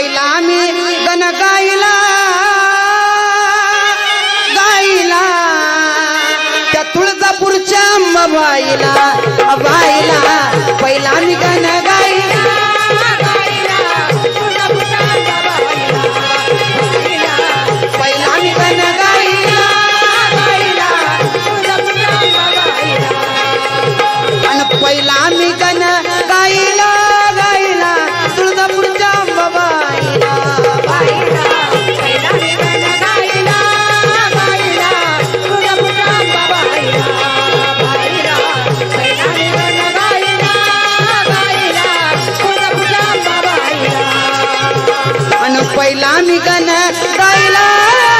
गायला मी गण गायला. गायला. त्या तुळजापूरच्या बाईला बाईला. पहिला मी कन राहिला.